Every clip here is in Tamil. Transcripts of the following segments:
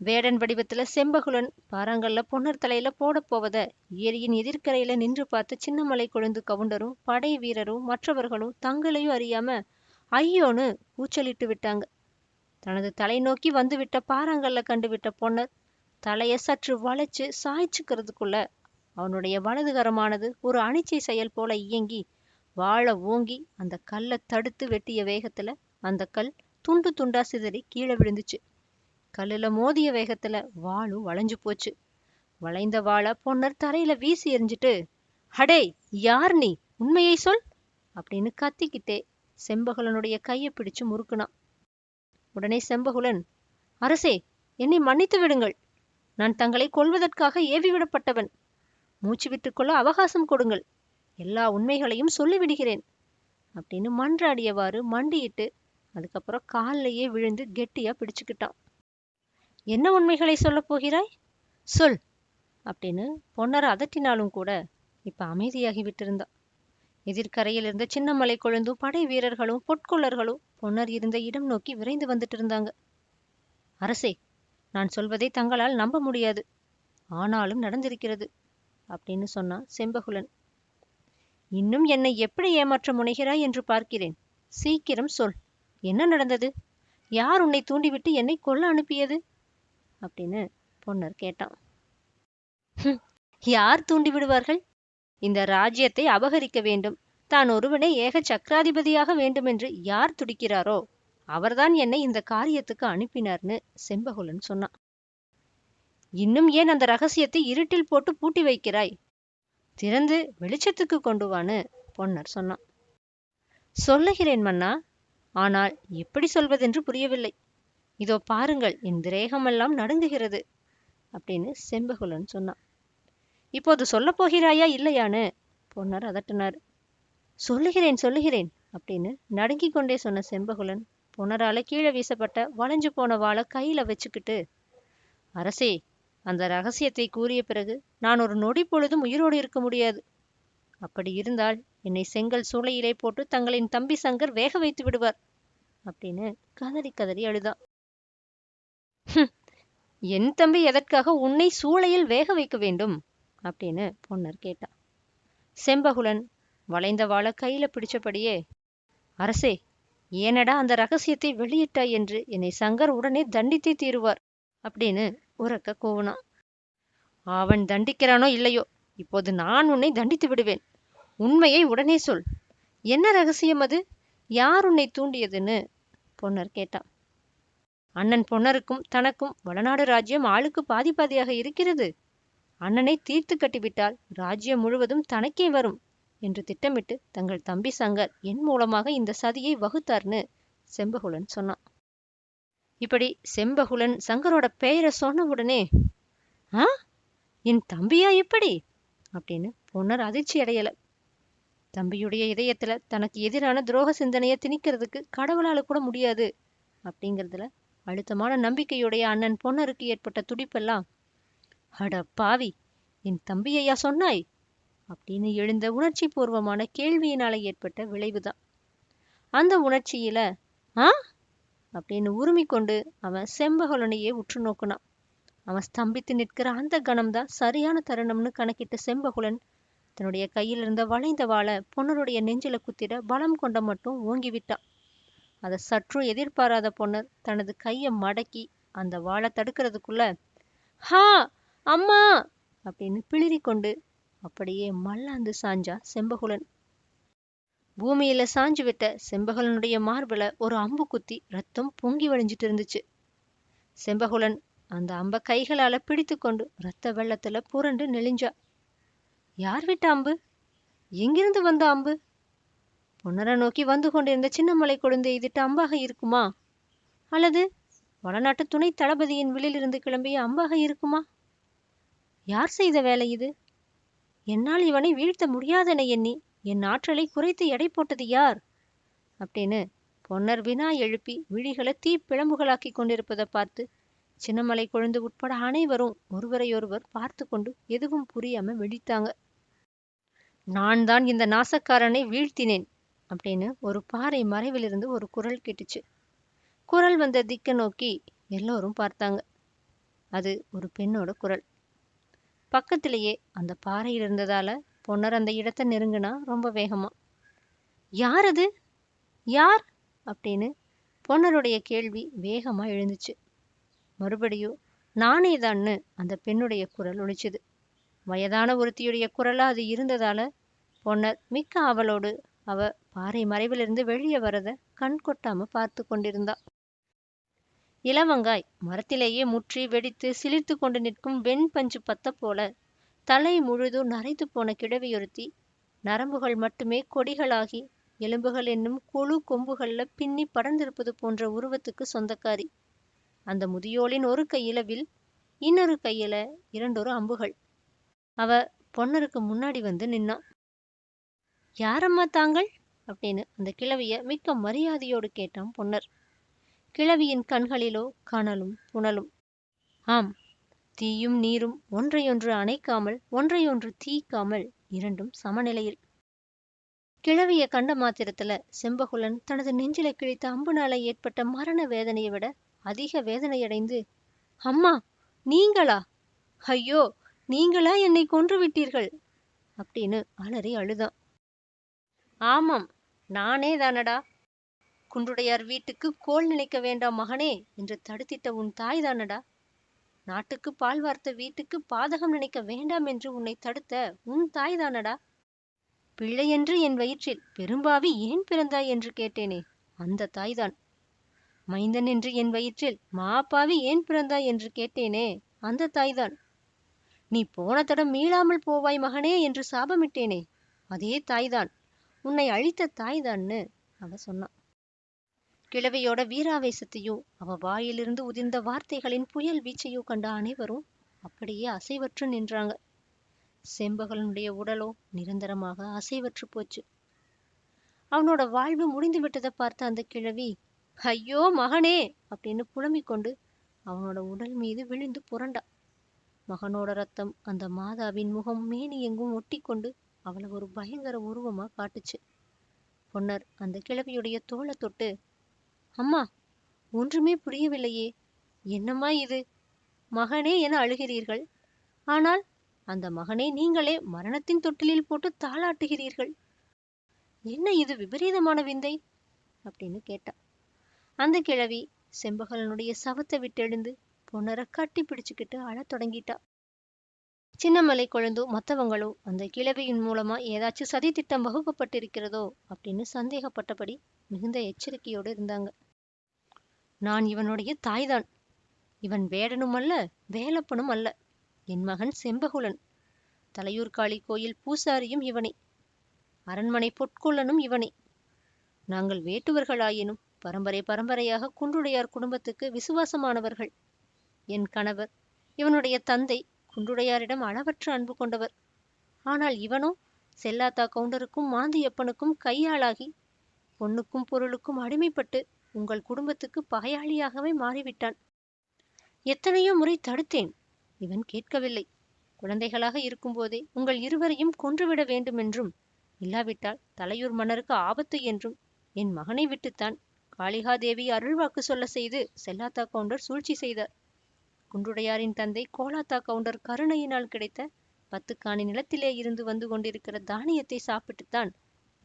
வேடன் வடிவத்துல செம்பகுலன் பாறாங்கல்ல பொன்னர் தலையில போடப் போவத ஏரியின் எதிர்க்கரையில நின்று பார்த்த சின்னமலை கொழுந்து கவுண்டரும் படை வீரரும் மற்றவர்களும் தங்களையும் அறியாம ஐயோன்னு கூச்சலிட்டு விட்டாங்க. தனது தலை நோக்கி வந்துவிட்ட பாறாங்கல்ல கண்டுவிட்ட பொன்னர் தலைய சற்று வளைச்சு சாய்ச்சுக்கிறதுக்குள்ள அவனுடைய வலதுகரமானது ஒரு அனிச்சை செயல் போல இயங்கி வாழ ஓங்கி அந்த கல்லை தடுத்து வெட்டிய வேகத்துல அந்த கல் துண்டு துண்டா சிதறி கீழே விழுந்துச்சு. கல்லுல மோதிய வேகத்துல வாளும் வளைஞ்சு போச்சு. வளைந்த வாளை பொன்னர் தரையில வீசி எறிஞ்சிட்டு ஹடே யார் நீ? உண்மையை சொல்! அப்படின்னு கத்திக்கிட்டே செம்பகுலனுடைய கையை பிடிச்சு முறுக்குனான். உடனே செம்பகுலன் அரசே என்னை மன்னித்து விடுங்கள். நான் தங்களை கொல்வதற்காக ஏவிவிடப்பட்டவன் மூச்சு விட்டுக்கொள்ள அவகாசம் கொடுங்கள். எல்லா உண்மைகளையும் சொல்லிவிடுகிறேன் அப்படின்னு மன்றாடியவாறு மண்டியிட்டு அதுக்கப்புறம் காலிலேயே விழுந்து கெட்டியா பிடிச்சுக்கிட்டான். என்ன உண்மைகளை சொல்லப் போகிறாய்? சொல். அப்படின்னு பொன்னர் அதட்டினாலும் கூட இப்ப அமைதியாகி விட்டிருந்தா எதிர்க்கரையில் இருந்த சின்னமலை கொழுந்தும் படை வீரர்களும் பொற்கொள்ளர்களும் பொன்னர் இருந்த இடம் நோக்கி விரைந்து வந்துட்டு இருந்தாங்க அரசே நான் சொல்வதை தங்களால் நம்ப முடியாது. ஆனாலும் நடந்திருக்கிறது அப்படின்னு சொன்னான் செம்பகுலன். இன்னும் என்னை எப்படி ஏமாற்ற முனைகிறாய் என்று பார்க்கிறேன். சீக்கிரம் சொல். என்ன நடந்தது? யார் உன்னை தூண்டிவிட்டு என்னை கொல்ல அனுப்பியது? அப்படின்னு பொன்னர் கேட்டான். யார் தூண்டி விடுவார்கள்? இந்த ராஜ்யத்தை அபகரிக்க வேண்டும். தான் ஒருவனை ஏக சக்கராதிபதியாக வேண்டுமென்று யார் துடிக்கிறாரோ அவர்தான் என்னை இந்த காரியத்துக்கு அனுப்பினார்னு செம்பகுலன் சொன்னான். இன்னும் ஏன் அந்த ரகசியத்தை இருட்டில் போட்டு பூட்டி வைக்கிறாய்? திறந்து வெளிச்சத்துக்கு கொண்டு வான்னு பொன்னர் சொன்னான். சொல்லுகிறேன் மன்னா ஆனால் எப்படி சொல்வதென்று புரியவில்லை. இதோ பாருங்கள் என் திரேகமெல்லாம் நடுங்குகிறது அப்படின்னு செம்பகுலன் சொன்னான். இப்போது சொல்லப் போகிறாயா இல்லையான்னு பொன்னர் அதட்டினார். சொல்லுகிறேன் சொல்லுகிறேன் அப்படின்னு நடுங்கிக் கொண்டே சொன்ன செம்பகுலன் பொன்னரால கீழே வீசப்பட்ட வளைஞ்சு போன வாளை கையில வச்சுக்கிட்டு அரசே அந்த ரகசியத்தை கூறிய பிறகு நான் ஒரு நொடி பொழுதும் உயிரோடு இருக்க முடியாது. அப்படி இருந்தால் என்னை செங்கல் சூளையிலே போட்டு தங்களின் தம்பி சங்கர் வேக வைத்து விடுவார் அப்படின்னு கதறி கதறி அழுதான். "ஹும், என் தம்பி எதற்காக உன்னை சூளையில் வேக வைக்க வேண்டும்? அப்படின்னு பொன்னர் கேட்டான். செம்பகுலன் வளைந்த வாளை கையில பிடிச்சபடியே அரசே ஏனடா அந்த ரகசியத்தை வெளியிட்டாய் என்று என்னை சங்கர் உடனே தண்டித்தே தீருவார் அப்படின்னு உறக்க கூவினான். அவன் தண்டிக்கிறானோ இல்லையோ இப்போது நான் உன்னை தண்டித்து விடுவேன். உண்மையை உடனே சொல். என்ன ரகசியம் அது? யார் உன்னை தூண்டியதுன்னு? பொன்னர் கேட்டான். அண்ணன் பொன்னருக்கும் தனக்கும் வடநாடு ராஜ்யம் ஆளுக்கு பாதி பாதியாக இருக்கிறது. அண்ணனை தீர்த்து கட்டிவிட்டால் ராஜ்யம் முழுவதும் தனக்கே வரும் என்று திட்டமிட்டு தங்கள் தம்பி சங்கர் என் மூலமாக இந்த சதியை வகுத்தார்னு செம்பகுலன் சொன்னான். இப்படி செம்பகுலன் சங்கரோட பெயரை சொன்ன உடனே ஆ? என் தம்பியா இப்படி? அப்படின்னு பொன்னர் அதிர்ச்சி அடையல. தம்பியுடைய இதயத்துல தனக்கு எதிரான துரோக சிந்தனையை திணிக்கிறதுக்கு கடவுளால கூட முடியாது அப்படிங்கிறதுல அழுத்தமான நம்பிக்கையுடைய அண்ணன் பொன்னருக்கு ஏற்பட்ட துடிப்பெல்லாம் அட பாவி என் தம்பியையா சொன்னாய்? அப்படின்னு எழுந்த உணர்ச்சி பூர்வமான கேள்வியினால ஏற்பட்ட விளைவுதான். அந்த உணர்ச்சியில ஆ? அப்படின்னு உருமிக்கொண்டு அவன் செம்பகலனையே உற்று நோக்குனான். அவன் ஸ்தம்பித்து நிற்கிற அந்த கணம்தான் சரியான தருணம்னு கணக்கிட்ட செம்பகுலன் தன்னுடைய கையில் இருந்த வளைந்த வாழை பொன்னருடைய நெஞ்சில குத்திட பலம் கொண்ட மட்டும் ஓங்கி விட்டான் அதை சற்றும் எதிர்பாராத பொண்ணு தனது கையை மடக்கி அந்த வாளை தடுக்கிறதுக்குள்ள ஹா அம்மா! அப்படின்னு பிளிரி கொண்டு அப்படியே மல்லாந்து சாஞ்சா செம்பகுலன். பூமியில சாஞ்சு விட்ட செம்பகுலனுடைய மார்புல ஒரு அம்பு குத்தி ரத்தம் பொங்கி வழிஞ்சிட்டு இருந்துச்சு. செம்பகுலன் அந்த அம்ப கைகளால பிடித்து கொண்டு ரத்த வெள்ளத்துல புரண்டு நெளிஞ்சா யார் விட்ட அம்பு? எங்கிருந்து வந்த அம்பு? பொன்னரை நோக்கி வந்து கொண்டிருந்த சின்னமலை கொழுந்து எய்திட்ட அம்பாக இருக்குமா? அல்லது வடநாட்டு துணை தளபதியின் வில்லிலிருந்து கிளம்பிய அம்பாக இருக்குமா? யார் செய்த வேலை இது? என்னால் இவனை வீழ்த்த முடியாதென எண்ணி என் ஆற்றலை குறைத்து எடை போட்டது யார்? அப்படின்னு பொன்னர் வினா எழுப்பி விழிகளை தீப்பிழம்புகளாக்கி கொண்டிருப்பதை பார்த்து சின்னமலை கொழுந்து உட்பட அனைவரும் ஒருவரையொருவர் பார்த்து கொண்டு எதுவும் புரியாம வெடித்தாங்க. நான் தான் இந்த நாசக்காரனை வீழ்த்தினேன். அப்படின்னு ஒரு பாறை மறைவிலிருந்து ஒரு குரல் கேட்டுச்சு. குரல் வந்த திக்கை நோக்கி எல்லோரும் பார்த்தாங்க. அது ஒரு பெண்ணோட குரல். பக்கத்திலேயே அந்த பாறை இருந்ததால பொன்னர் அந்த இடத்தை நெருங்குனா ரொம்ப வேகமா. யார் அது? யார்? அப்படின்னு பொன்னருடைய கேள்வி வேகமா எழுந்துச்சு. மறுபடியும் நானேதான்னு அந்த பெண்ணுடைய குரல் ஒழிச்சுது வயதான ஒருத்தியுடைய குரலா அது இருந்ததால பொன்னர் மிக்க ஆவலோடு அவ பாறை மறைவிலிருந்து வெளியே வரத கண் கொட்டாம பார்த்து கொண்டிருந்தா. இளவங்காய் மரத்திலேயே முற்றி வெடித்து சிலிர்த்து கொண்டு நிற்கும் வெண்பஞ்சு பத்த போல தலை முழுதும் நரைத்து போன கிழவியொருத்தி நரம்புகள் மட்டுமே கொடிகளாகி எலும்புகள் என்னும் கொழு கொம்புகள்ல பின்னி படர்ந்திருப்பது போன்ற உருவத்துக்கு சொந்தக்காரி. அந்த முதியோளின் ஒரு கையில வில் இன்னொரு கையில இரண்டொரு அம்புகள். அவ பொன்னருக்கு முன்னாடி வந்து நின்னான் யாரம்மா தாங்கள்? அப்படின்னு அந்த கிழவிய மிக்க மரியாதையோடு கேட்டான் பொன்னர். கிழவியின் கண்களிலோ கனலும் புனலும். ஆம் தீயும் நீரும் ஒன்றையொன்று அணைக்காமல் ஒன்றையொன்று தீக்காமல் இரண்டும் சமநிலையில். கிழவிய கண்ட மாத்திரத்துல செம்பகுலன் தனது நெஞ்சில கிழித்த அம்புனால ஏற்பட்ட மரண வேதனையை விட அதிக வேதனையடைந்து அம்மா நீங்களா? ஐயோ நீங்களா என்னை கொன்று விட்டீர்கள்? அப்படின்னு அலறி அழுதான். ஆமாம் நானே தானடா. குன்றுடையார் வீட்டுக்கு கோல் நினைக்க வேண்டாம் மகனே என்று தடுத்திட்ட உன் தாய் தானடா. நாட்டுக்கு பால் வார்த்த வீட்டுக்கு பாதகம் நினைக்க வேண்டாம் என்று உன்னை தடுத்த உன் தாய் தானடா. பிள்ளையென்று என் வயிற்றில் பெரும்பாவி ஏன் பிறந்தாய் என்று கேட்டேனே அந்த தாய்தான் மைந்தன் என்று என் வயிற்றில் மாப்பாவி ஏன் பிறந்தாய் என்று கேட்டேனே அந்த தாய்தான் நீ போன தடம் மீளாமல் போவாய் மகனே என்று சாபமிட்டேனே அதே தாய்தான் உன்னை அழித்த தாய்தான்னு அவ சொன்னான். கிழவியோட வீராவேசத்தையும் அவ வாயிலிருந்து உதிர்ந்த வார்த்தைகளின் புயல் வீச்சையும் கண்ட அனைவரும் அப்படியே அசைவற்று நின்றாங்க. செம்பகலனுடைய உடலோ நிரந்தரமாக அசைவற்று போச்சு. அவனோட வாழ்வு முடிந்து விட்டதை பார்த்த அந்த கிழவி ஐயோ மகனே! அப்படின்னு புலம்பிக் கொண்டு அவனோட உடல் மீது விழுந்து புரண்டா. மகனோட ரத்தம் அந்த மாதாவின் முகம் மேனி எங்கும் ஒட்டி கொண்டு அவளை ஒரு பயங்கர உருவமா காட்டுச்சு. பொன்னர் அந்த கிழவியுடைய தோலை தொட்டு அம்மா ஒன்றுமே புரியவில்லையே. என்னம்மா இது? மகனே என அழுகிறீர்கள். ஆனால் அந்த மகனை நீங்களே மரணத்தின் தொட்டிலில் போட்டு தாளாட்டுகிறீர்கள். என்ன இது விபரீதமான விந்தை? அப்படின்னு கேட்டா. அந்த கிழவி செம்பகலனுடைய சவத்தை விட்டெழுந்து பொன்னரை கட்டி பிடிச்சுக்கிட்டு அழத் தொடங்கிட்டா. சின்னமலை கொழுந்தோ மத்தவங்களோ அந்த கிழவியின் மூலமா ஏதாச்சும் சதி திட்டம் வகுக்கப்பட்டிருக்கிறதோ அப்படின்னு சந்தேகப்பட்டபடி மிகுந்த எச்சரிக்கையோடு இருந்தாங்க. நான் இவனுடைய தாய்தான். இவன் வேடனும் அல்ல வேலப்பனும் அல்ல. என் மகன் செம்பகுலன். தலையூர்காளி கோயில் பூசாரியும் இவனே. அரண்மனை பொற்கொள்ளனும் இவனே. நாங்கள் வேட்டுவர்களாயினும் பரம்பரை பரம்பரையாக குன்றுடையார் குடும்பத்துக்கு விசுவாசமானவர்கள். என் கணவர் இவனுடைய தந்தை குன்றுடையாரிடம் அளவற்ற அன்பு கொண்டவர். ஆனால் இவனோ செல்லாத்தா கவுண்டருக்கும் மாந்தியப்பனுக்கும் கையாளாகி பொண்ணுக்கும் பொருளுக்கும் அடிமைப்பட்டு உங்கள் குடும்பத்துக்கு பகையாளியாகவே மாறிவிட்டான். எத்தனையோ முறை தடுத்தேன். இவன் கேட்கவில்லை. குழந்தைகளாக இருக்கும்போதே உங்கள் இருவரையும் கொன்றுவிட வேண்டுமென்றும் இல்லாவிட்டால் தலையூர் மன்னருக்கு ஆபத்து என்றும் என் மகனை விட்டுத்தான் காளிகாதேவி அருள்வாக்கு சொல்ல செய்து செல்லாத்தா கவுண்டர் சூழ்ச்சி செய்தார். குன்றுடையாரின் தந்தை கோலாத்தா கவுண்டர் கருணையினால் கிடைத்த பத்துக்காணி நிலத்திலே இருந்து வந்து கொண்டிருக்கிற தானியத்தை சாப்பிட்டுத்தான்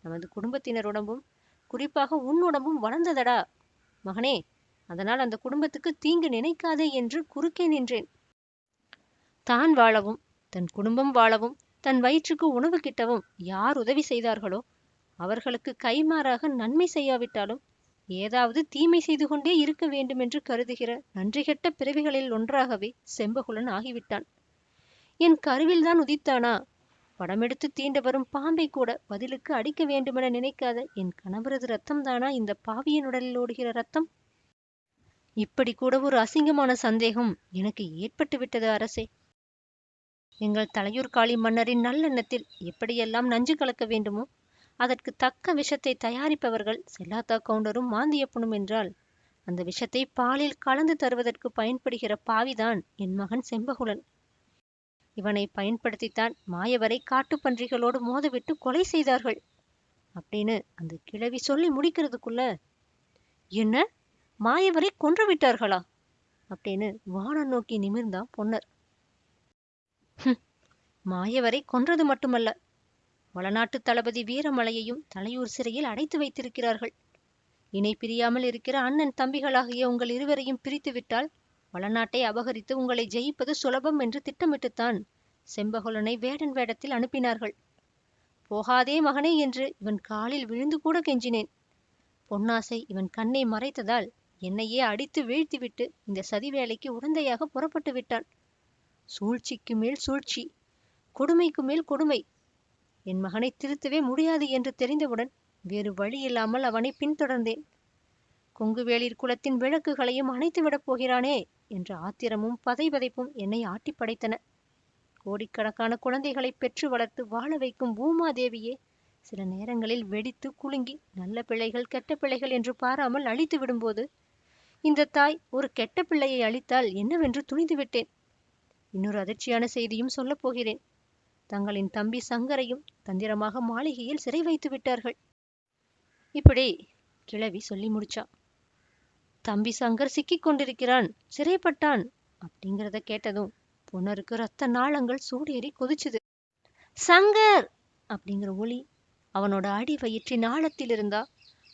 நமது குடும்பத்தினர் உடம்பும் குறிப்பாக உன் உடம்பும் வளர்ந்ததடா. மகனே அதனால் அந்த குடும்பத்துக்கு தீங்கு நினைக்காதே என்று குறுக்கே நின்றேன். தான் வாழவும் தன் குடும்பம் வாழவும் தன் வயிற்றுக்கு உணவு கிட்டவும் யார் உதவி செய்தார்களோ அவர்களுக்கு கைமாறாக நன்மை செய்யாவிட்டாலும் ஏதாவது தீமை செய்து கொண்டே இருக்க வேண்டுமென்று கருதுகிற நன்றிகெட்ட பிறவிகளில் ஒன்றாகவே செம்பகுலன் ஆகிவிட்டான். என் கருவில்தான் உதித்தானா? படமெடுத்து தீண்ட வரும் பாம்பை கூட பதிலுக்கு அடிக்க வேண்டுமென நினைக்காத என் கணவரது ரத்தம்தானா? இந்த பாவியின் உடலில் ஓடுகிற ரத்தம்? இப்படி கூட ஒரு அசிங்கமான சந்தேகம் எனக்கு ஏற்பட்டு விட்டது அரசே. எங்கள் தலையூர் காளி மன்னரின் நல்லெண்ணத்தில் எப்படியெல்லாம் நஞ்சு கலக்க வேண்டுமோ அதற்கு தக்க விஷத்தை தயாரிப்பவர்கள் செல்லாத்தா கவுண்டரும் மாந்தியப்பனும் என்றால் அந்த விஷத்தை பாலில் கலந்து தருவதற்கு பயன்படுகிற பாவிதான் என் மகன் செம்பகுலன் இவனை பயன்படுத்தித்தான் மாயவரை காட்டுப்பன்றிகளோடு மோதவிட்டு கொலை செய்தார்கள். அப்படின்னு அந்த கிழவி சொல்லி முடிக்கிறதுக்குள்ள என்ன? மாயவரை கொன்று விட்டார்களா அப்படின்னு வானம் நோக்கி நிமிர்ந்தான் பொன்னர். மாயவரை கொன்றது மட்டுமல்ல. வளநாட்டு தளபதி வீரமலையையும் தலையூர் சிறையில் அடைத்து வைத்திருக்கிறார்கள். இணை பிரியாமல் இருக்கிற அண்ணன் தம்பிகளாகிய உங்கள் இருவரையும் பிரித்துவிட்டால் வளநாட்டை அபகரித்து உங்களை ஜெயிப்பது சுலபம் என்று திட்டமிட்டுத்தான் செம்பகுலனை வேடன் வேடத்தில் அனுப்பினார்கள். போகாதே மகனே என்று இவன் காலில் விழுந்து கூட கெஞ்சினேன். பொன்னாசை இவன் கண்ணை மறைத்ததால் என்னையே அடித்து வீழ்த்திவிட்டு இந்த சதி வேலைக்கு உடந்தையாக புறப்பட்டு விட்டான். சூழ்ச்சிக்கு மேல் சூழ்ச்சி கொடுமைக்கு மேல் கொடுமை என் மகனை திருத்தவே முடியாது என்று தெரிந்தவுடன் வேறு வழியில்லாமல் அவனை பின்தொடர்ந்தேன். கொங்குவேளிர் குலத்தின் விளக்குகளையும் அணைத்துவிடப் போகிறானே என்ற ஆத்திரமும் பதைபதைப்பும் என்னை ஆட்டி படைத்தன. கோடிக்கணக்கான குழந்தைகளை பெற்று வளர்த்து வாழ வைக்கும் பூமாதேவியே சில நேரங்களில் வெடித்து குலுங்கி நல்ல பிள்ளைகள் கெட்ட பிள்ளைகள் என்று பாராமல் அழித்து விடும்போது இந்த தாய் ஒரு கெட்ட பிள்ளையை அழித்தால் என்னவென்று துணிந்து விட்டேன். இன்னொரு அதிர்ச்சியான செய்தியும் சொல்லப் போகிறேன். தங்களின் தம்பி சங்கரையும் தந்திரமாக மாளிகையில் சிறை வைத்து விட்டார்கள். இப்படி கிழவி சொல்லி முடிச்சா. தம்பி சங்கர் சிக்கிக் கொண்டிருக்கிறான் சிறைப்பட்டான் அப்படிங்கிறத கேட்டதும் புனருக்கு ரத்த நாளங்கள் சூடேறி கொதிச்சுது. சங்கர்! அப்படிங்கிற ஒளி அவனோட அடி வயிற்றின் ஆழத்தில் இருந்தா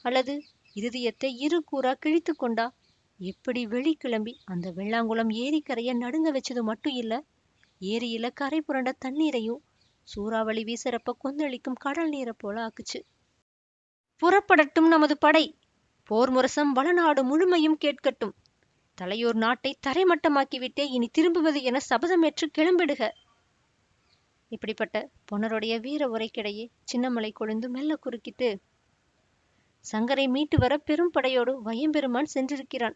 அல்லது இருதயத்தை இரு கூறா கிழித்து கொண்டா? எப்படி வெளிக்கிளம்பி அந்த வெள்ளாங்குளம் ஏரிக்கரையை நடுங்க வச்சது மட்டும் இல்லை ஏரியில கரை புரண்ட தண்ணீரையும் சூறாவளி வீசறப்ப கொந்தளிக்கும் கடல் நீரை போல ஆக்குச்சு. புறப்படட்டும் நமது படை. போர் முரசம் வளநாடு முழுமையும் கேட்கட்டும். தலையோர் நாட்டை தரைமட்டமாக்கிவிட்டே இனி திரும்புவது என சபதமேற்று கிளம்பிடுக. இப்படிப்பட்ட பொன்னருடைய வீர உரைக்கிடையே சின்னமலை கொழுந்து மெல்ல குறுக்கிட்டு சங்கரை மீட்டு வர பெரும் படையோடு வயம்பெருமான் சென்றிருக்கிறான்.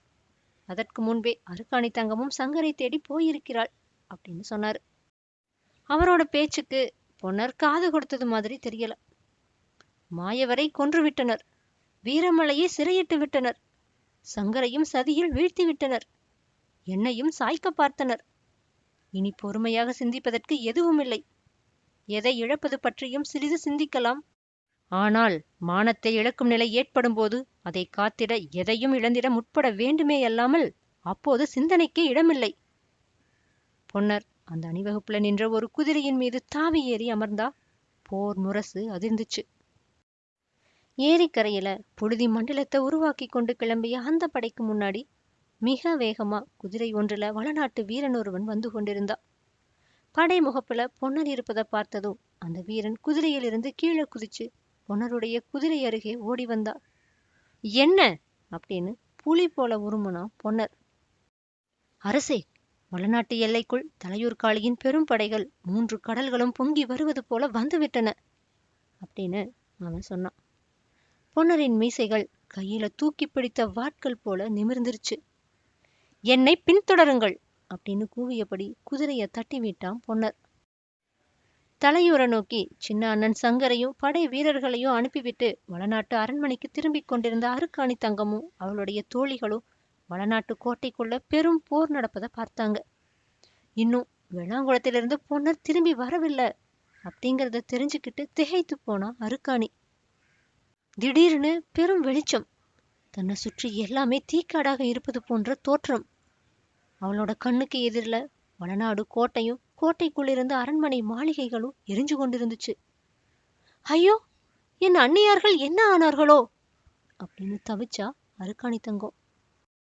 அதற்கு முன்பே அருக்காணி தங்கமும் சங்கரை தேடி போயிருக்கிறாள். அப்படின்னு சொன்னார். அவரோட பேச்சுக்கு பொன்னர் காது கொடுத்தது மாதிரி தெரியல. மாயவரை கொன்று விட்டனர். வீரமலையை சிறையிட்டு விட்டனர். சங்கரையும் சதியில் வீழ்த்தி விட்டனர். என்னையும் சாய்க்க பார்த்தனர். இனி பொறுமையாக சிந்திப்பதற்கு எதுவுமில்லை எதை இழப்பது பற்றியும் சிறிது சிந்திக்கலாம். ஆனால் மானத்தை இழக்கும் நிலை ஏற்படும் போது அதை காத்திட எதையும் இழந்திட முற்பட வேண்டுமேயல்லாமல் அப்போது சிந்தனைக்கு இடமில்லை. பொன்னர் அந்த அணிவகுப்புல நின்ற ஒரு குதிரையின் மீது தாவி ஏறி அமர்ந்தா போர் முரசு அதிர்ந்துச்சு. ஏரிக்கரையில புழுதி மண்டலத்தை உருவாக்கி கொண்டு கிளம்பிய அந்த படைக்கு முன்னாடி மிக வேகமா குதிரை ஒன்றுல வளநாட்டு வீரன் ஒருவன் வந்து கொண்டிருந்தா. படை முகப்புல பொன்னர் இருப்பதை பார்த்ததும் அந்த வீரன் குதிரையிலிருந்து கீழே குதிச்சு பொன்னருடைய குதிரை அருகே ஓடி வந்தா. என்ன? அப்படின்னு புலி போல உருமுனா பொன்னர். அரசே வளநாட்டு எல்லைக்குள் தலையூர் காளியின் பெரும் படைகள் மூன்று கடல்களும் பொங்கி வருவது போல வந்துவிட்டன அப்படின்னு அவன் சொன்னான். பொன்னரின் மீசைகள் கையில தூக்கி பிடித்த வாட்கள் போல நிமிர்ந்துருச்சு. என்னை பின்தொடருங்கள் அப்படின்னு கூவியபடி குதிரையை தட்டி விட்டான் பொன்னர். தலையூரை நோக்கி சின்ன அண்ணன் சங்கரையும் படை வீரர்களையும் அனுப்பிவிட்டு வளநாட்டு அரண்மனைக்கு திரும்பிக் கொண்டிருந்த அருக்காணி தங்கமும் அவளுடைய தோழிகளும் வளநாட்டு கோட்டைக்குள்ள பெரும் போர் நடப்பதை பார்த்தாங்க. இன்னும் வெள்ளாங்குளத்திலிருந்து பொன்னர் திரும்பி வரவில்லை அப்படிங்கிறத தெரிஞ்சுக்கிட்டு திகைத்து போனா அருக்காணி. திடீர்னு பெரும் வெளிச்சம். தன்னை சுற்றி எல்லாமே தீக்காடாக இருப்பது போன்ற தோற்றம். அவளோட கண்ணுக்கு எதிரில் வளநாடு கோட்டையும் கோட்டைக்குள்ளிருந்து அரண்மனை மாளிகைகளும் எரிஞ்சு கொண்டிருந்துச்சு. ஐயோ என் அன்னியார்கள் என்ன ஆனார்களோ அப்படின்னு தவிச்சா அருக்காணி தங்கம்.